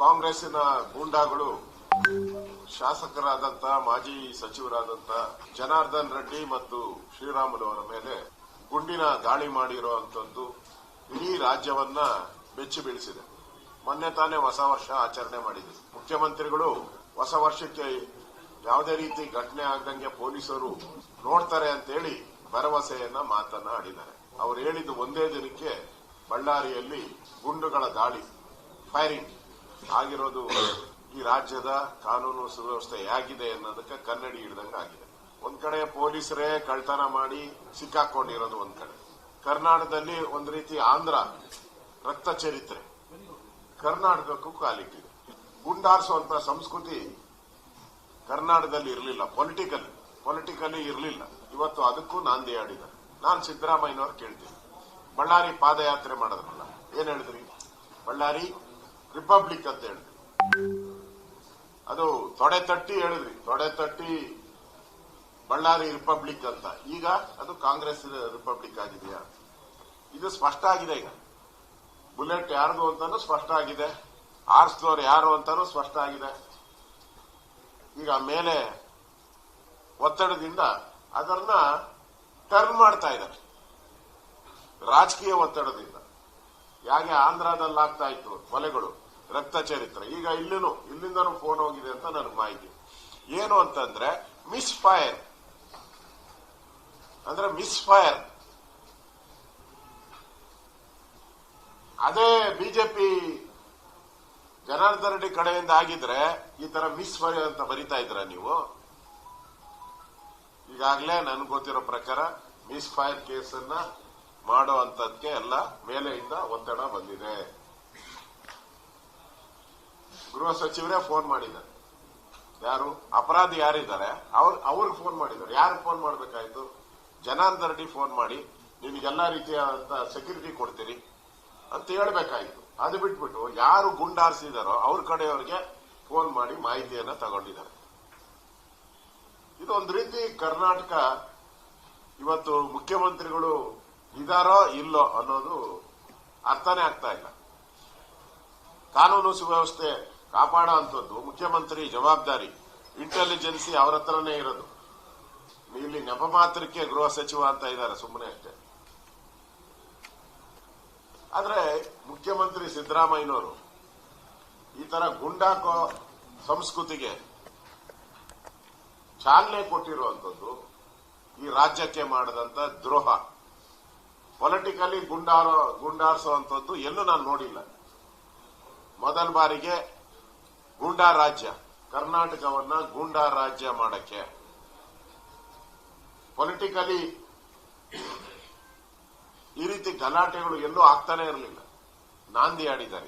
ಕಾಂಗ್ರೆಸ್ಸಿನ ಗೂಂಡಾಗಳು, ಶಾಸಕರಾದಂತಹ ಮಾಜಿ ಸಚಿವರಾದಂತ ಜನಾರ್ದನ್ ರೆಡ್ಡಿ ಮತ್ತು ಶ್ರೀರಾಮುಲು ಅವರ ಮೇಲೆ ಗುಂಡಿನ ದಾಳಿ ಮಾಡಿರುವಂತದ್ದು ಇಡೀ ರಾಜ್ಯವನ್ನ ಬೆಚ್ಚಿ ಬೀಳಿಸಿದೆ. ಮೊನ್ನೆ ತಾನೇ ಹೊಸ ವರ್ಷ ಆಚರಣೆ ಮಾಡಿದೆ. ಮುಖ್ಯಮಂತ್ರಿಗಳು ಹೊಸ ವರ್ಷಕ್ಕೆ ಯಾವುದೇ ರೀತಿ ಘಟನೆ ಆಗದಂಗೆ ಪೊಲೀಸರು ನೋಡ್ತಾರೆ ಅಂತೇಳಿ ಭರವಸೆಯನ್ನ ಮಾತನ್ನ ಆಡಿದ್ದಾರೆ ಅವರು ಹೇಳಿದ್ದು ಒಂದೇ ದಿನಕ್ಕೆ ಬಳ್ಳಾರಿಯಲ್ಲಿ ಗುಂಡುಗಳ ದಾಳಿ ಫೈರಿಂಗ್ ಆಗಿರೋದು ಈ ರಾಜ್ಯದ ಕಾನೂನು ಸುವ್ಯವಸ್ಥೆ ಹೇಗಿದೆ ಅನ್ನೋದಕ್ಕೆ ಕನ್ನಡಿ ಹಿಡ್ದಂಗೆ ಆಗಿದೆ. ಒಂದ್ ಕಡೆ ಪೊಲೀಸರೇ ಕಳ್ತನ ಮಾಡಿ ಸಿಕ್ಕಾಕೊಂಡಿರೋದು ಒಂದ್ ಕಡೆ. ಕರ್ನಾಟಕದಲ್ಲಿ ಒಂದ್ ರೀತಿ ಆಂಧ್ರ ರಕ್ತ ಚರಿತ್ರೆ. ಕರ್ನಾಟಕಕ್ಕೂ ಕಾಲಿಟ್ಟಿದೆ. ಗುಂಡಾರಿಸುವಂತ ಸಂಸ್ಕೃತಿ ಕರ್ನಾಟಕದಲ್ಲಿ ಇರಲಿಲ್ಲ. ಪೊಲಿಟಿಕಲ್ ಪೊಲಿಟಿಕಲಿ ಇರಲಿಲ್ಲ. ಇವತ್ತು ಅದಕ್ಕೂ ನಾಂದಿ ಆಡಿದ್ದಾರೆ ನಾನು ಸಿದ್ದರಾಮಯ್ಯನವ್ರು ಕೇಳ್ತೀನಿ. ಬಳ್ಳಾರಿ ಪಾದಯಾತ್ರೆ ಮಾಡಿದ್ರಲ್ಲ, ಏನ್ ಹೇಳಿದ್ರಿ? ಬಳ್ಳಾರಿ ರಿಪಬ್ಲಿಕ್ ಅಂತ ಹೇಳಿದ್ರಿ ಅದು ತೊಡೆ ತಟ್ಟಿ ಹೇಳಿದ್ರಿ ತೊಡೆ ತಟ್ಟಿ ಬಳ್ಳಾರಿ ರಿಪಬ್ಲಿಕ್ ಅಂತ. ಈಗ ಅದು ಕಾಂಗ್ರೆಸ್ ರಿಪಬ್ಲಿಕ್ ಆಗಿದೆಯಾ? ಇದು ಸ್ಪಷ್ಟ ಆಗಿದೆ ಈಗ. ಬುಲೆಟ್ ಯಾರ್ದು ಅಂತಾನು ಸ್ಪಷ್ಟ ಆಗಿದೆ. ಆರ್ಸ್ದವ್ರು ಯಾರು ಅಂತಾನು ಸ್ಪಷ್ಟ ಆಗಿದೆ. ಈಗ ಮೇಲೆ ಒತ್ತಡದಿಂದ ಅದನ್ನ ಟರ್ನ್ ಮಾಡ್ತಾ ಇದ್ದಾರೆ. ರಾಜಕೀಯ ಒತ್ತಡದಿಂದ. ಯಾಕೆ ಆಂಧ್ರದಲ್ಲಿ ಆಗ್ತಾ ಇತ್ತು, ಕೊಲೆಗಳು? ರಕ್ತ ಚರಿತ್ರೆ ಈಗ ಇಲ್ಲಿನೂ, ಇಲ್ಲಿಂದನೂ ಫೋನ್ ಹೋಗಿದೆ ಅಂತ ನನಗೆ ಮಾಹಿತಿ. ಏನು ಅಂತಂದ್ರೆ ಮಿಸ್ ಫೈರ್ ಅಂದ್ರೆ ಮಿಸ್ ಫೈರ್ ಅದೇ ಬಿಜೆಪಿ ಜನಾರ್ದನ್ ರೆಡ್ಡಿ ಕಡೆಯಿಂದ ಆಗಿದ್ರೆ, ಈ ತರ ಮಿಸ್ ಫೈರ್ ಅಂತ ಬರಿತಾ ಇದ್ರ ನೀವು. ಈಗಾಗಲೇ ನನ್ಗೆ ಗೊತ್ತಿರೋ ಪ್ರಕಾರ ಮಿಸ್ ಫೈರ್ ಕೇಸನ್ನ ಮಾಡೋ ಅಂತದ್ಕೆ ಎಲ್ಲ ಮೇಲೆಯಿಂದ ಒತ್ತಡ ಬಂದಿದೆ. ಗೃಹ ಸಚಿವರೇ ಫೋನ್ ಮಾಡಿದ್ದಾರೆ. ಯಾರು? ಅಪರಾಧಿ ಯಾರಿದ್ದಾರೆ? ಅವ್ರು, ಅವ್ರಿಗೆ ಫೋನ್ ಮಾಡಿದ್ದಾರೆ. ಯಾರು ಫೋನ್ ಮಾಡಬೇಕಾಯ್ತು? ರೆಡ್ಡಿ ಫೋನ್ ಮಾಡಿ, ನಿಮಗೆಲ್ಲ ರೀತಿಯಾದಂತ ಸೆಕ್ಯೂರಿಟಿ ಕೊಡ್ತೀರಿ ಅಂತ ಹೇಳಬೇಕಾಯಿತು. ಅದು ಬಿಟ್ಬಿಟ್ಟು ಯಾರು ಗುಂಡಾರಿಸಿದಾರೋ ಅವ್ರ ಕಡೆಯವರಿಗೆ ಫೋನ್ ಮಾಡಿ ಮಾಹಿತಿಯನ್ನ ತಗೊಂಡಿದ್ದಾರೆ. ಇದೊಂದು ರೀತಿ ಕರ್ನಾಟಕ ಇವತ್ತು ಮುಖ್ಯಮಂತ್ರಿಗಳು ಇದಾರೋ ಇಲ್ಲೋ ಅನ್ನೋದು ಅರ್ಥನೇ ಆಗ್ತಾ ಇಲ್ಲ. ಕಾನೂನು ಸುವ್ಯವಸ್ಥೆ ಕಾಪಾಡೋ ಅಂಥದ್ದು ಮುಖ್ಯಮಂತ್ರಿ ಜವಾಬ್ದಾರಿ ಇಂಟೆಲಿಜೆನ್ಸಿ ಅವ್ರ ಹತ್ರನೇ ಇರೋದು. ಇಲ್ಲಿ ನೆಪ ಮಾತ್ರಕ್ಕೆ ಗೃಹ ಸಚಿವ ಅಂತ ಇದ್ದಾರೆ ಸುಮ್ಮನೆ ಅಷ್ಟೇ. ಆದ್ರೆ ಮುಖ್ಯಮಂತ್ರಿ ಸಿದ್ದರಾಮಯ್ಯನವರು ಈ ತರ ಗುಂಡಾಕೋ ಸಂಸ್ಕೃತಿಗೆ ಚಾಲನೆ ಕೊಟ್ಟಿರುವಂಥದ್ದು ಈ ರಾಜ್ಯಕ್ಕೆ ಮಾಡಿದಂತ ದ್ರೋಹ. ಪೊಲಿಟಿಕಲಿ ಗುಂಡಾರೋ ಗುಂಡಾರಿಸುವಂತದ್ದು ಎಲ್ಲೂ ನಾನು ನೋಡಿಲ್ಲ. ಮೊದಲ ಬಾರಿಗೆ ಗೂಂಡಾ ರಾಜ್ಯ. ಕರ್ನಾಟಕವನ್ನ ಗೂಂಡಾ ರಾಜ್ಯ ಮಾಡಕ್ಕೆ. ಪೊಲಿಟಿಕಲಿ ಈ ರೀತಿ ಗಲಾಟೆಗಳು ಎಲ್ಲೂ ಆಗ್ತಾನೆ ಇರಲಿಲ್ಲ. ನಾಂದಿ ಆಡಿದ್ದಾರೆ.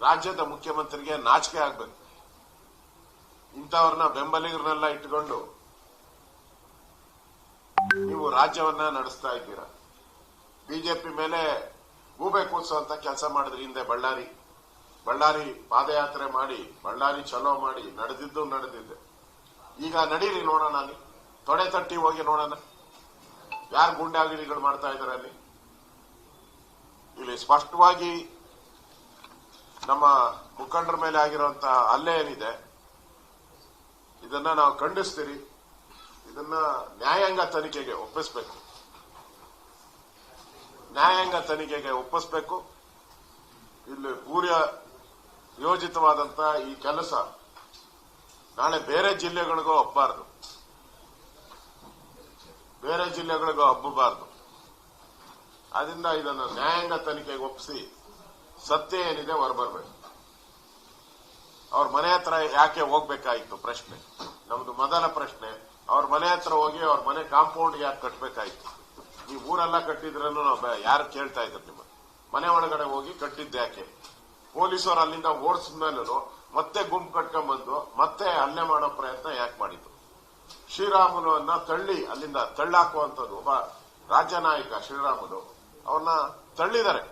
ರಾಜ್ಯದ ಮುಖ್ಯಮಂತ್ರಿಗೆ ನಾಚಿಕೆ ಆಗ್ಬೇಕು. ಇಂಥವ್ರನ್ನ ಬೆಂಬಲಿಗರನ್ನೆಲ್ಲ ಇಟ್ಕೊಂಡು ನೀವು ರಾಜ್ಯವನ್ನ ನಡೆಸ್ತಾ ಇದ್ದೀರಾ? ಬಿಜೆಪಿ ಮೇಲೆ ಗೂಬೆ ಅಂತ ಕೆಲಸ ಮಾಡಿದ್ರಿ ಹಿಂದೆ ಬಳ್ಳಾರಿ. ಬಳ್ಳಾರಿ ಪಾದಯಾತ್ರೆ ಮಾಡಿ, ಬಳ್ಳಾರಿ ಚಲೋ ಮಾಡಿ, ನಡೆದಿದ್ದು ನಡೆದಿದ್ದೆ ಈಗ ನಡೀರಿ ನೋಡೋಣ ಅಲ್ಲಿ. ತೊಡೆ ತಟ್ಟಿ ಹೋಗಿ ನೋಡೋಣ. ಯಾರು ಗುಂಡಾಗಿಡಿಗಳು ಮಾಡ್ತಾ ಇದ್ದಾರೆ ಅಲ್ಲಿ? ಇಲ್ಲಿ ಸ್ಪಷ್ಟವಾಗಿ ನಮ್ಮ ಮುಖಂಡರ ಮೇಲೆ ಆಗಿರುವಂತಹ ಹಲ್ಲೆ ಏನಿದೆ, ಇದನ್ನ ನಾವು ಖಂಡಿಸ್ತೀರಿ. ಇದನ್ನ ನ್ಯಾಯಾಂಗ ತನಿಖೆಗೆ ಒಪ್ಪಿಸಬೇಕು. ನ್ಯಾಯಾಂಗ ತನಿಖೆಗೆ ಒಪ್ಪಿಸಬೇಕು. ಇಲ್ಲಿ ಪೂರ್ಯ ಯೋಜಿತವಾದಂತ ಈ ಕೆಲಸ ನಾಳೆ ಬೇರೆ ಜಿಲ್ಲೆಗಳಿಗೂ ಹಬ್ಬಾರ್ದು ಬೇರೆ ಜಿಲ್ಲೆಗಳಿಗೂ ಹಬ್ಬಬಾರ್ದು ಆದ್ರಿಂದ ಇದನ್ನು ನ್ಯಾಯಾಂಗ ತನಿಖೆಗೆ ಒಪ್ಪಿಸಿ ಸತ್ಯ ಏನಿದೆ ಹೊರಬರ್ಬೇಕು. ಅವ್ರ ಮನೆ ಹತ್ರ ಯಾಕೆ ಹೋಗ್ಬೇಕಾಯ್ತು ಪ್ರಶ್ನೆ. ನಮ್ದು ಮೊದಲ ಪ್ರಶ್ನೆ. ಅವ್ರ ಮನೆ ಹತ್ರ ಹೋಗಿ ಅವ್ರ ಮನೆ ಕಾಂಪೌಂಡ್ ಯಾಕೆ ಕಟ್ಟಬೇಕಾಯ್ತು ನೀವು ಊರೆಲ್ಲ ಕಟ್ಟಿದ್ರೂ ನಾವು ಯಾರು ಕೇಳ್ತಾ ಇದ್ರು ನಿಮ್ಮ ಮನೆ ಒಳಗಡೆ ಹೋಗಿ ಕಟ್ಟಿದ್ದು ಯಾಕೆ? ಪೊಲೀಸರು ಅಲ್ಲಿಂದ ಓಡಿಸಿದ ಮೇಲೂ ಮತ್ತೆ ಗುಂಪು ಕಟ್ಕೊಂಡ್ಬಂದು ಮತ್ತೆ ಹಲ್ಲೆ ಮಾಡೋ ಪ್ರಯತ್ನ ಯಾಕೆ ಮಾಡಿದ್ದು ಶ್ರೀರಾಮುಲುವನ್ನ ತಳ್ಳಿ, ಅಲ್ಲಿಂದ ತಳ್ಳಾಕುವಂಥದ್ದು ಒಬ್ಬ ರಾಜ್ಯ ನಾಯಕ ಶ್ರೀರಾಮುಲು ಅವನ್ನ ತಳ್ಳಿದ್ದಾರೆ.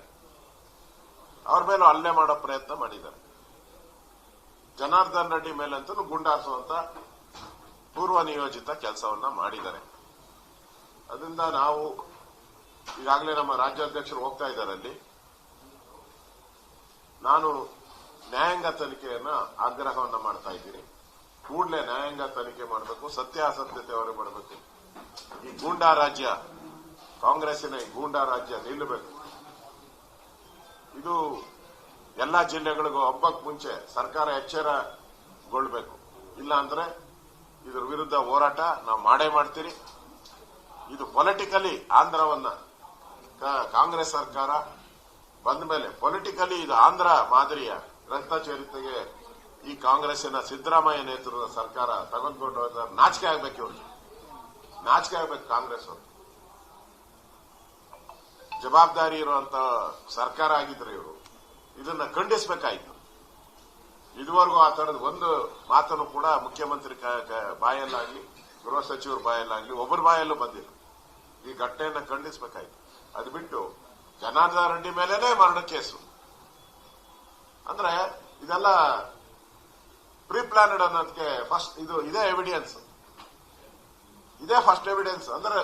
ಅವ್ರ ಮೇಲೂ ಹಲ್ಲೆ ಮಾಡೋ ಪ್ರಯತ್ನ ಮಾಡಿದ್ದಾರೆ. ಜನಾರ್ದನ್ ರೆಡ್ಡಿ ಮೇಲಂತೂ ಗುಂಡಾರಿಸುವಂತ ಪೂರ್ವ ನಿಯೋಜಿತ ಕೆಲಸವನ್ನ ಮಾಡಿದ್ದಾರೆ. ಅದರಿಂದ ನಾವು ಈಗಾಗಲೇ ನಮ್ಮ ರಾಜ್ಯಾಧ್ಯಕ್ಷರು ಹೋಗ್ತಾ ಇದ್ದಾರೆ ಅಲ್ಲಿ. ನಾನು ನ್ಯಾಯಾಂಗ ತನಿಖೆಯನ್ನ ಆಗ್ರಹವನ್ನ ಮಾಡ್ತಾ ಇದ್ದೀನಿ. ಕೂಡಲೇ ನ್ಯಾಯಾಂಗ ತನಿಖೆ ಮಾಡಬೇಕು, ಸತ್ಯಾಸತ್ಯತೆ ಅವರು ಮಾಡಬೇಕು. ಈ ಗೂಂಡಾ ರಾಜ್ಯ, ಕಾಂಗ್ರೆಸ್ಸಿನ ಈ ಗೂಂಡಾ ರಾಜ್ಯ ನಿಲ್ಲಬೇಕು. ಇದು ಎಲ್ಲಾ ಜಿಲ್ಲೆಗಳಿಗೂ ಹಬ್ಬಕ್ಕೆ ಮುಂಚೆ ಸರ್ಕಾರ ಎಚ್ಚರಗೊಳ್ಬೇಕು. ಇಲ್ಲ ಅಂದ್ರೆ ಇದ್ರ ವಿರುದ್ಧ ಹೋರಾಟ ನಾವು ಮಾಡೇ ಮಾಡ್ತೀರಿ. ಇದು ಪೊಲಿಟಿಕಲಿ ಆಂಧ್ರವನ್ನ ಕಾಂಗ್ರೆಸ್ ಸರ್ಕಾರ ಬಂದ ಮೇಲೆ ಪೊಲಿಟಿಕಲಿ ಇದು ಆಂಧ್ರ ಮಾದರಿಯ ಗ್ರಂಥ ಚರಿತ್ರೆಗೆ ಈ ಕಾಂಗ್ರೆಸ್ಸಿನ ಸಿದ್ದರಾಮಯ್ಯ ನೇತೃತ್ವದ ಸರ್ಕಾರ ತಗೊಂಡ್ಕೊಂಡು ನಾಚಿಕೆ ಆಗ್ಬೇಕು ಇವ್ರಿಗೆ. ನಾಚಿಕೆ ಆಗ್ಬೇಕು ಕಾಂಗ್ರೆಸ್ ಅವರು. ಜವಾಬ್ದಾರಿ ಇರುವಂತ ಸರ್ಕಾರ ಆಗಿದ್ರು ಇವರು. ಇದನ್ನ ಖಂಡಿಸಬೇಕಾಯ್ತು. ಇದುವರೆಗೂ ಆ ತರದ ಒಂದು ಮಾತನ್ನು ಕೂಡ ಮುಖ್ಯಮಂತ್ರಿ ಬಾಯಲ್ಲಾಗ್ಲಿ, ಗೃಹ ಸಚಿವರ ಬಾಯಲ್ಲಾಗ್ಲಿ, ಒಬ್ಬರ ಬಾಯಲ್ಲೂ ಬಂದಿಲ್ಲ. ಈ ಘಟನೆಯನ್ನ ಖಂಡಿಸಬೇಕಾಯ್ತು. ಅದು ಬಿಟ್ಟು ಜನಾರ್ದನ ರೆಡ್ಡಿ ಮೇಲೇನೆ ಮರಣ ಕೇಸು. ಅಂದ್ರೆ ಇದೆಲ್ಲ ಪ್ರೀ ಪ್ಲಾನೆಡ್ ಅನ್ನೋದಕ್ಕೆ ಫಸ್ಟ್ ಇದು ಇದೇ ಎವಿಡೆನ್ಸ್ ಇದೇ ಫಸ್ಟ್ ಎವಿಡೆನ್ಸ್ ಅಂದ್ರೆ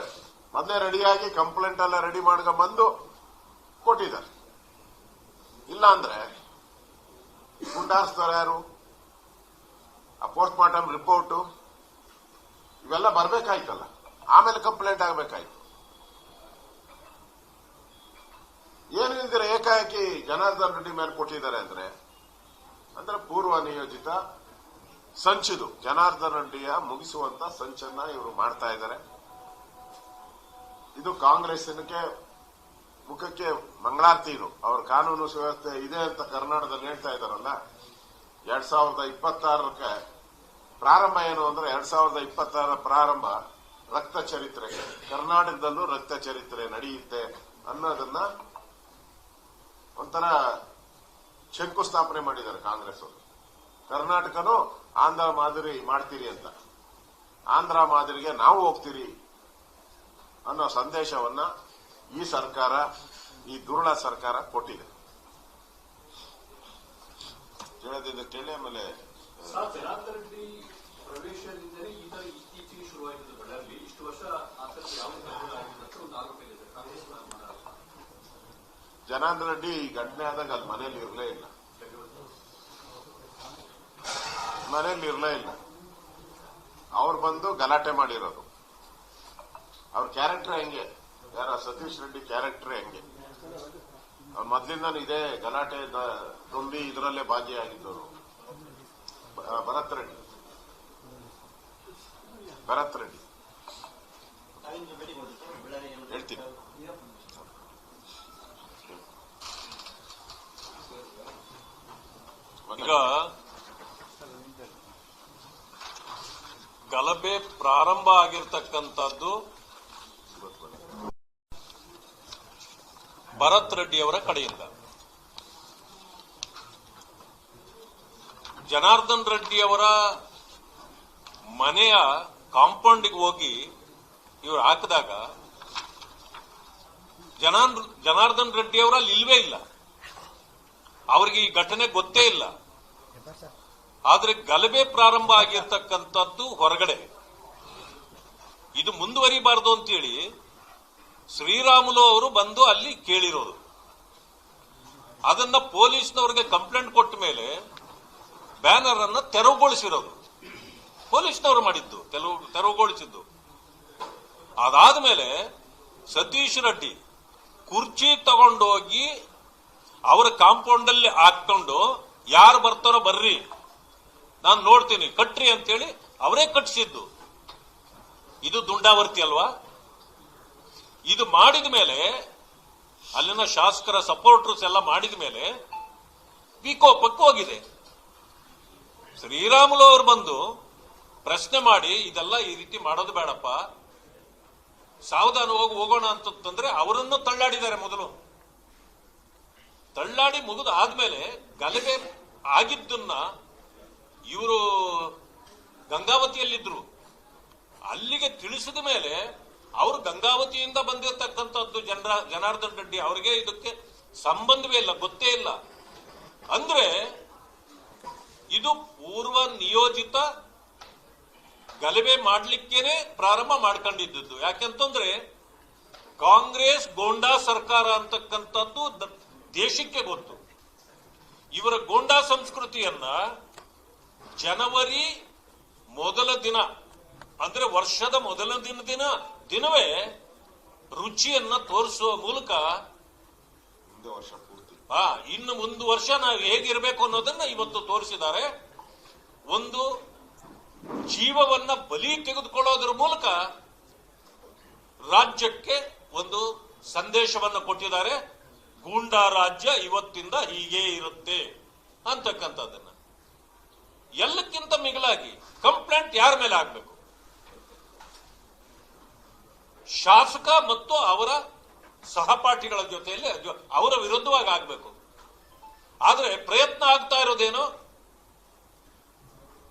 ಮೊದಲೇ ರೆಡಿಯಾಗಿ ಕಂಪ್ಲೇಂಟ್ ಎಲ್ಲ ರೆಡಿ ಮಾಡ್ಕೊಂಡ್ ಬಂದು ಕೊಟ್ಟಿದ್ದಾರೆ. ಇಲ್ಲ ಅಂದ್ರೆ ಗುಂಡಾಸ್ತಾರೆ ಯಾರು? ಆ ಪೋಸ್ಟ್ ಮಾರ್ಟಮ್ ರಿಪೋರ್ಟ್ ಇವೆಲ್ಲ ಬರಬೇಕಾಯ್ತಲ್ಲ. ಆಮೇಲೆ ಕಂಪ್ಲೇಂಟ್ ಆಗಬೇಕಾಯ್ತು ಏನು ಇಲ್ದಿರ ಏಕಾಏಕಿ ಜನಾರ್ದನ್ ರೆಡ್ಡಿ ಮೇಲೆ ಕೊಟ್ಟಿದ್ದಾರೆ ಅಂದ್ರೆ ಅಂದ್ರೆ ಪೂರ್ವ ನಿಯೋಜಿತ ಸಂಚಿದು, ಜನಾರ್ದನ್ ರೆಡ್ಡಿಯ ಮುಗಿಸುವಂತ ಸಂಚನ್ನ ಇವರು ಮಾಡ್ತಾ ಇದ್ದಾರೆ. ಇದು ಕಾಂಗ್ರೆಸ್ಸಿನಕ್ಕೆ ಮುಖಕ್ಕೆ ಮಂಗಳಾರತಿ ಇದು. ಅವ್ರ ಕಾನೂನು ಸುವ್ಯವಸ್ಥೆ ಇದೆ ಅಂತ ಕರ್ನಾಟಕದಲ್ಲಿ ಹೇಳ್ತಾ ಇದ್ದಾರಲ್ಲ, ಎರಡ್ ಸಾವಿರದ ಇಪ್ಪತ್ತಾರಕ್ಕೆ ಪ್ರಾರಂಭ ಏನು ಅಂದ್ರೆ, ಎರಡ್ ಸಾವಿರದ ಇಪ್ಪತ್ತಾರ ಪ್ರಾರಂಭ ರಕ್ತ ಚರಿತ್ರೆ. ಕರ್ನಾಟಕದಲ್ಲೂ ರಕ್ತ ಚರಿತ್ರೆ ನಡೆಯುತ್ತೆ ಅನ್ನೋದನ್ನ ಒಂಥರ ಶಂಕುಸ್ಥಾಪನೆ ಮಾಡಿದ್ದಾರೆ ಕಾಂಗ್ರೆಸ್ ಅವರು. ಕರ್ನಾಟಕನೂ ಆಂಧ್ರ ಮಾದರಿ ಮಾಡ್ತೀರಿ ಅಂತ. ಆಂಧ್ರ ಮಾದರಿಗೆ ನಾವು ಹೋಗ್ತೀರಿ ಅನ್ನೋ ಸಂದೇಶವನ್ನ ಈ ಸರ್ಕಾರ, ಈ ದುರುಳ ಸರ್ಕಾರ ಕೊಟ್ಟಿದೆ. ಕೇಳೋದ್ರಿಂದ ಕೇಳಿ ಆಮೇಲೆ ಸರ್ ಜನಾರ್ದನ್ ರೆಡ್ಡಿ ಪ್ರವೇಶದಿಂದಲೇ ಈ ತರ ಇತ್ತೀಚೆಗೆ ಶುರುವಾಯಿತು ಬಳ್ಳಾರಿ ಇಷ್ಟು ವರ್ಷ ಆತನಿಗೆ ಯಾವುದೇ ಪ್ರಯೋಜನ ಆಗಿಲ್ಲ ಅಂತ ಒಂದು ಆರೋಪ ಇದೆ ಕಾಂಗ್ರೆಸ್ ಮಾಡಲ್ಲ ಜನಾರ್ದನ್ ರೆಡ್ಡಿ ಈ ಘಟನೆ ಆದಾಗ ಅಲ್ಲಿ ಮನೇಲಿ ಇರಲೇ ಇಲ್ಲ. ಮನೇಲಿ ಇರಲೇ ಇಲ್ಲ. ಅವ್ರು ಬಂದು ಗಲಾಟೆ ಮಾಡಿರೋದು. ಅವ್ರ ಕ್ಯಾರೆಕ್ಟರ್ ಹೆಂಗೆ? ಯಾರ ಸತೀಶ್ ರೆಡ್ಡಿ ಕ್ಯಾರೆಕ್ಟರ್ ಹೆಂಗೆ? ಅವ್ರು ಮೊದ್ಲಿಂದಾನು ಇದೇ ಗಲಾಟೆ ತುಂಬಿ ಇದರಲ್ಲೇ ಭಾಗಿಯಾಗಿದ್ದವರು. ಭರತ್ ರೆಡ್ಡಿ. ಭರತ್ ರೆಡ್ಡಿ. ಹೇಳ್ತೀನಿ. ಈಗ ಗಲಭೆ ಪ್ರಾರಂಭ ಆಗಿರ್ತಕ್ಕಂಥದ್ದು ಭರತ್ ರೆಡ್ಡಿಯವರ ಕಡೆಯಿಂದ. ಜನಾರ್ದನ್ ರೆಡ್ಡಿಯವರ ಮನೆಯ ಕಾಂಪೌಂಡ್ಗೆ ಹೋಗಿ ಇವರು ಹಾಕಿದಾಗ ಜನಾರ್ ಜನಾರ್ದನ್ ರೆಡ್ಡಿಯವರ ಅಲ್ಲಿ ಇಲ್ವೇ ಇಲ್ಲ. ಅವರಿಗೆ ಈ ಘಟನೆ ಗೊತ್ತೇ ಇಲ್ಲ. ಆದ್ರೆ ಗಲಭೆ ಪ್ರಾರಂಭ ಆಗಿರ್ತಕ್ಕಂಥದ್ದು ಹೊರಗಡೆ. ಇದು ಮುಂದುವರಿಬಾರದು ಅಂತೇಳಿ ಶ್ರೀರಾಮುಲು ಅವರು ಬಂದು ಅಲ್ಲಿ ಕೇಳಿರೋದು. ಅದನ್ನ ಪೊಲೀಸ್ನವ್ರಿಗೆ ಕಂಪ್ಲೇಂಟ್ ಕೊಟ್ಟ ಮೇಲೆ ಬ್ಯಾನರ್ ಅನ್ನ ತೆರವುಗೊಳಿಸಿರೋದು. ಪೊಲೀಸ್ನವರು ಮಾಡಿದ್ದು ತೆರವು ತೆರವುಗೊಳಿಸಿದ್ದು. ಅದಾದ್ಮೇಲೆ ಸತೀಶ್ ರೆಡ್ಡಿ ಕುರ್ಚಿ ತಗೊಂಡೋಗಿ ಅವರ ಕಾಂಪೌಂಡ್ ಅಲ್ಲಿ ಹಾಕೊಂಡು ಯಾರು ಬರ್ತಾರೋ ಬರ್ರಿ. ನಾನು ನೋಡ್ತೀನಿ, ಕಟ್ರಿ ಅಂತೇಳಿ ಅವರೇ ಕಟ್ಟಿಸಿದ್ದು ಇದು ದುಂಡಾವರ್ತಿ ಅಲ್ವಾ? ಇದು ಮಾಡಿದ ಮೇಲೆ, ಅಲ್ಲಿನ ಶಾಸಕರ ಸಪೋರ್ಟರ್ಸ್ ಎಲ್ಲ ಮಾಡಿದ ಮೇಲೆ ವಿಕೋಪಕ್ಕೆ ಹೋಗಿದೆ. ಶ್ರೀರಾಮುಲು ಅವರು ಬಂದು ಪ್ರಶ್ನೆ ಮಾಡಿ, ಇದೆಲ್ಲ ಈ ರೀತಿ ಮಾಡೋದು ಬೇಡಪ್ಪ. ಸಾವಧಾನವಾಗಿ ಹೋಗೋಣ ಅಂತಂದ್ರೆ ಅವರನ್ನು ತಳ್ಳಾಡಿದ್ದಾರೆ ಮೊದಲು. ತಳ್ಳಾಡಿ ಮುಗಿದು ಆದ್ಮೇಲೆ ಗಲಭೆ ಆಗಿದ್ದನ್ನ ಇವರು ಗಂಗಾವತಿಯಲ್ಲಿದ್ರು. ಅಲ್ಲಿಗೆ ತಿಳಿಸಿದ ಮೇಲೆ ಅವರು ಗಂಗಾವತಿಯಿಂದ ಬಂದಿರತಕ್ಕಂಥದ್ದು ಜನರ, ಜನಾರ್ದನ್ ರೆಡ್ಡಿ ಅವರಿಗೆ ಇದಕ್ಕೆ ಸಂಬಂಧವೇ ಇಲ್ಲ, ಗೊತ್ತೇ ಇಲ್ಲ. ಅಂದ್ರೆ ಇದು ಪೂರ್ವ ನಿಯೋಜಿತ ಗಲಭೆ ಮಾಡಲಿಕ್ಕೇನೆ ಪ್ರಾರಂಭ ಮಾಡ್ಕೊಂಡಿದ್ದದ್ದು. ಯಾಕೆಂತಂದ್ರೆ ಕಾಂಗ್ರೆಸ್ ಗೋಂಡಾ ಸರ್ಕಾರ ಅಂತಕ್ಕಂಥದ್ದು ದೇಶಕ್ಕೆ ಗೊತ್ತು. ಇವರ ಗೋಂಡಾ ಸಂಸ್ಕೃತಿಯನ್ನ ಜನವರಿ ಮೊದಲ ದಿನ ಅಂದ್ರೆ ವರ್ಷದ ಮೊದಲ ದಿನ ದಿನ ದಿನವೇ ರುಚಿಯನ್ನ ತೋರಿಸುವ ಮೂಲಕ ವರ್ಷ ಪೂರ್ತಿ. ಆ ಇನ್ನು ಒಂದು ವರ್ಷ ನಾವು ಹೇಗಿರಬೇಕು ಅನ್ನೋದನ್ನ ಇವತ್ತು ತೋರಿಸಿದ್ದಾರೆ. ಒಂದು ಜೀವವನ್ನ ಬಲಿ ತೆಗೆದುಕೊಳ್ಳೋದ್ರ ಮೂಲಕ ರಾಜ್ಯಕ್ಕೆ ಒಂದು ಸಂದೇಶವನ್ನ ಕೊಟ್ಟಿದ್ದಾರೆ. ಗೂಂಡಾ ರಾಜ್ಯ ಇವತ್ತಿಂದ ಹೀಗೆ ಇರುತ್ತೆ ಅಂತಕ್ಕಂಥದ್ದನ್ನ. ಎಲ್ಲಕ್ಕಿಂತ ಮಿಗಿಲಾಗಿ ಕಂಪ್ಲೇಂಟ್ ಯಾರ ಮೇಲೆ ಆಗ್ಬೇಕು? ಶಾಸಕ ಮತ್ತು ಅವರ ಸಹಪಾಠಿಗಳ ಜೊತೆಯಲ್ಲಿ ಅವರ ವಿರುದ್ಧವಾಗಿ ಆಗ್ಬೇಕು. ಆದ್ರೆ ಪ್ರಯತ್ನ ಆಗ್ತಾ ಇರೋದೇನು?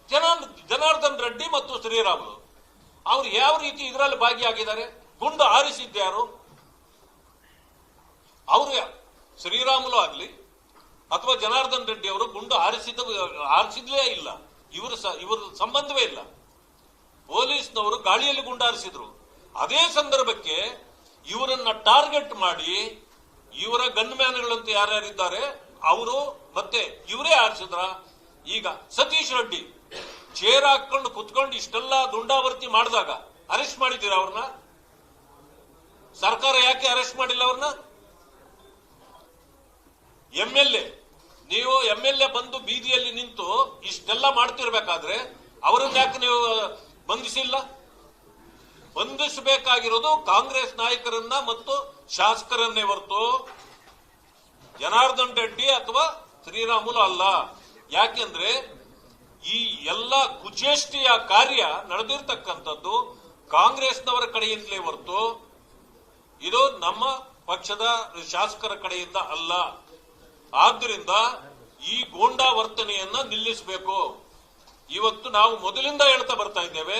ಜನ ಜನಾರ್ದನ್ ರೆಡ್ಡಿ ಮತ್ತು ಶ್ರೀರಾಮುಲು. ಅವ್ರು ಯಾವ ರೀತಿ ಇದರಲ್ಲಿ ಭಾಗಿಯಾಗಿದ್ದಾರೆ? ಗುಂಡು ಯಾರು? ಅವರು ಶ್ರೀರಾಮುಲು ಆಗಲಿ ಅಥವಾ ಜನಾರ್ದನ್ ರೆಡ್ಡಿ ಅವರು ಗುಂಡು ಹಾರಿಸಿದ ಹಾರಿಸಿದ್ಲೇ ಇಲ್ಲ. ಇವರ ಇವರ ಸಂಬಂಧವೇ ಇಲ್ಲ. ಪೊಲೀಸ್ನವರು ಗಾಳಿಯಲ್ಲಿ ಗುಂಡು ಹಾರಿಸಿದ್ರು ಅದೇ ಸಂದರ್ಭಕ್ಕೆ ಇವರನ್ನ ಟಾರ್ಗೆಟ್ ಮಾಡಿ ಇವರ ಗನ್ ಮ್ಯಾನ್ಗಳಂತ ಯಾರ್ಯಾರಿದ್ದಾರೆ, ಅವರು ಮತ್ತೆ ಇವರೇ ಆರಿಸಿದ್ರ. ಈಗ ಸತೀಶ್ ರೆಡ್ಡಿ ಚೇರ್ ಹಾಕೊಂಡು ಕುತ್ಕೊಂಡು ಇಷ್ಟೆಲ್ಲ ದುಂಡಾವರ್ತಿ ಮಾಡಿದಾಗ ಅರೆಸ್ಟ್ ಮಾಡಿದ್ದೀರಾ ಅವ್ರನ್ನ? ಸರ್ಕಾರ ಯಾಕೆ ಅರೆಸ್ಟ್ ಮಾಡಿಲ್ಲ ಅವ್ರನ್ನ? ಎಂ ಎಲ್ ಎ, ನೀವು ಎಂ ಎಲ್ ಎ ಬಂದು ಬೀದಿಯಲ್ಲಿ ನಿಂತು ಇಷ್ಟೆಲ್ಲ ಮಾಡ್ತಿರ್ಬೇಕಾದ್ರೆ ಅವರನ್ನ ಯಾಕೆ ನೀವು ಬಂಧಿಸಿಲ್ಲ? ಬಂಧಿಸಬೇಕಾಗಿರೋದು ಕಾಂಗ್ರೆಸ್ ನಾಯಕರನ್ನ ಮತ್ತು ಶಾಸಕರನ್ನೇ ಹೊರತು ಜನಾರ್ದನ್ ರೆಡ್ಡಿ ಅಥವಾ ಶ್ರೀರಾಮುಲು ಅಲ್ಲ. ಯಾಕೆಂದ್ರೆ ಈ ಎಲ್ಲ ಕುಚೇಷ್ಟಿಯ ಕಾರ್ಯ ನಡೆದಿರ್ತಕ್ಕಂಥದ್ದು ಕಾಂಗ್ರೆಸ್ನವರ ಕಡೆಯಿಂದಲೇ ಹೊರತು ಇದು ನಮ್ಮ ಪಕ್ಷದ ಶಾಸಕರ ಕಡೆಯಿಂದ ಅಲ್ಲ. ಆದ್ದರಿಂದ ಈ ಗೂಂಡಾ ವರ್ತನೆಯನ್ನ ನಿಲ್ಲಿಸಬೇಕು. ಇವತ್ತು ನಾವು ಮೊದಲಿಂದ ಹೇಳ್ತಾ ಬರ್ತಾ ಇದ್ದೇವೆ,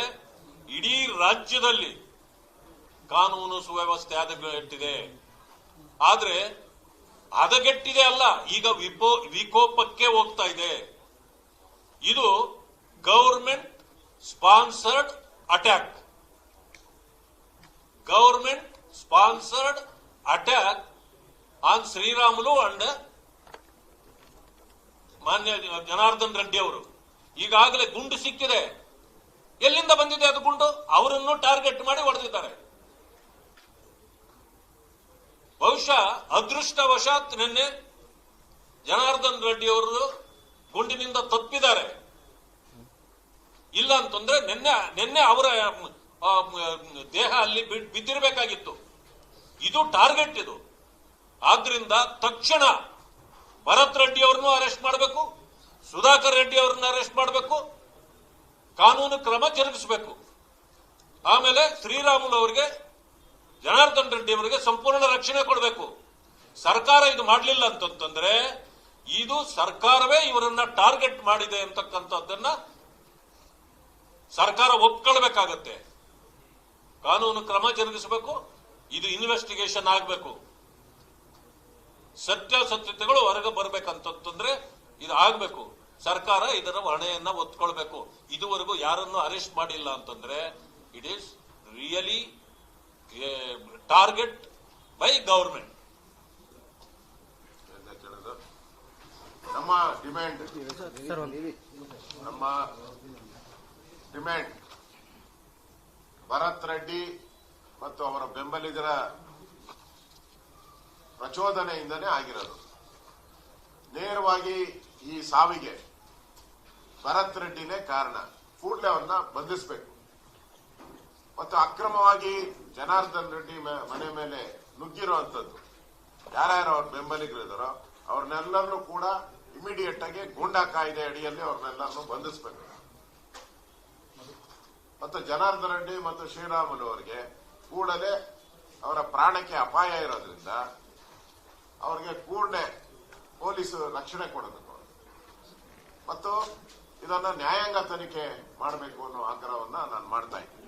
ಇಡೀ ರಾಜ್ಯದಲ್ಲಿ ಕಾನೂನು ಸುವ್ಯವಸ್ಥೆ ಹದಗೆಟ್ಟಿದೆ. ಆದ್ರೆ ಹದಗೆಟ್ಟಿದೆ ಅಲ್ಲ, ಈಗ ವಿಪೋ, ವಿಕೋಪಕ್ಕೆ ಹೋಗ್ತಾ ಇದೆ. ಇದು government sponsored attack. Government sponsored attack on Sriramulu and ಮಾನ್ಯ ಜನಾರ್ದನ್ ರೆಡ್ಡಿ ಅವರು, ಈಗಾಗಲೇ ಗುಂಡು ಸಿಕ್ಕಿದೆ. ಎಲ್ಲಿಂದ ಬಂದಿದೆ ಅದು ಗುಂಡು? ಅವರನ್ನು ಟಾರ್ಗೆಟ್ ಮಾಡಿ ಹೊಡೆದಿದ್ದಾರೆ. ಬಹುಶಃ ಅದೃಷ್ಟವಶಾತ್ ನಿನ್ನೆ ಜನಾರ್ದನ್ ರೆಡ್ಡಿ ಅವರು ಗುಂಡಿನಿಂದ ತಪ್ಪಿದ್ದಾರೆ. ಇಲ್ಲ ಅಂತಂದ್ರೆ ನಿನ್ನೆ ನಿನ್ನೆ ಅವರ ದೇಹ ಅಲ್ಲಿ ಬಿದ್ದಿರಬೇಕಾಗಿತ್ತು. ಇದು ಟಾರ್ಗೆಟ್ ಇದು. ಆದ್ರಿಂದ ತಕ್ಷಣ ಭರತ್ ರೆಡ್ಡಿ ಅವ್ರನ್ನೂ ಅರೆಸ್ಟ್ ಮಾಡಬೇಕು, ಸುಧಾಕರ್ ರೆಡ್ಡಿ ಅವ್ರನ್ನ ಅರೆಸ್ಟ್ ಮಾಡಬೇಕು, ಕಾನೂನು ಕ್ರಮ ಜರುಗಿಸಬೇಕು. ಆಮೇಲೆ ಶ್ರೀರಾಮುಲು ಅವರಿಗೆ, ಜನಾರ್ದನ್ ರೆಡ್ಡಿ ಅವರಿಗೆ ಸಂಪೂರ್ಣ ರಕ್ಷಣೆ ಕೊಡಬೇಕು. ಸರ್ಕಾರ ಇದು ಮಾಡಲಿಲ್ಲ ಅಂತಂತಂದ್ರೆ, ಇದು ಸರ್ಕಾರವೇ ಇವರನ್ನ ಟಾರ್ಗೆಟ್ ಮಾಡಿದೆ ಅಂತಕ್ಕಂಥದ್ದನ್ನ ಸರ್ಕಾರ ಒಪ್ಕೊಳ್ಬೇಕಾಗತ್ತೆ. ಕಾನೂನು ಕ್ರಮ ಜರುಗಿಸಬೇಕು, ಇದು ಇನ್ವೆಸ್ಟಿಗೇಷನ್ ಆಗಬೇಕು. ಸತ್ಯಾಸತ್ಯತೆಗಳು ಹೊರಗೆ ಬರ್ಬೇಕಂತಂದ್ರೆ ಇದು ಆಗ್ಬೇಕು ಸರ್ಕಾರ ಇದರ ಹೊಣೆಯನ್ನ ಒತ್ಕೊಳ್ಬೇಕು ಇದುವರೆಗೂ ಯಾರನ್ನು ಅರೆಸ್ಟ್ ಮಾಡಿಲ್ಲ ಅಂತಂದ್ರೆ it is really target by government ನಮ್ಮ ಡಿಮ್ಯಾಂಡ್ ನಮ್ಮ ಡಿಮ್ಯಾಂಡ್ ಭರತ್ ರೆಡ್ಡಿ ಮತ್ತು ಅವರ ಬೆಂಬಲಿಗರ ಪ್ರಚೋದನೆಯಿಂದನೇ ಆಗಿರೋದು. ನೇರವಾಗಿ ಈ ಸಾವಿಗೆ ಭರತ್ ರೆಡ್ಡಿನೇ ಕಾರಣ. ಕೂಡಲೇ ಅವನ್ನ ಬಂಧಿಸಬೇಕು. ಮತ್ತು ಅಕ್ರಮವಾಗಿ ಜನಾರ್ದನ್ ರೆಡ್ಡಿ ಮನೆ ಮೇಲೆ ನುಗ್ಗಿರುವಂಥದ್ದು ಯಾರ್ಯಾರು ಅವ್ರ ಬೆಂಬಲಿಗರಿದಾರೋ ಅವ್ರನ್ನೆಲ್ಲರನ್ನೂ ಕೂಡ ಇಮಿಡಿಯೇಟ್ ಆಗಿ ಗೂಂಡಾ ಕಾಯ್ದೆ ಅಡಿಯಲ್ಲಿ ಅವ್ರನ್ನೆಲ್ಲರನ್ನು ಬಂಧಿಸಬೇಕು. ಮತ್ತು ಜನಾರ್ದನ್ ರೆಡ್ಡಿ ಮತ್ತು ಶ್ರೀರಾಮುಲು ಅವರಿಗೆ ಕೂಡಲೇ ಅವರ ಪ್ರಾಣಕ್ಕೆ ಅಪಾಯ ಇರೋದ್ರಿಂದ ಅವರಿಗೆ ಪೂರ್ಣ ಪೊಲೀಸ್ ರಕ್ಷಣೆ ಕೊಡಬೇಕು. ಮತ್ತು ಇದನ್ನ ನ್ಯಾಯಾಂಗ ತನಿಖೆ ಮಾಡಬೇಕು ಅನ್ನೋ ಆಗ್ರಹವನ್ನ ನಾನು ಮಾಡ್ತಾ ಇದ್ದೀನಿ.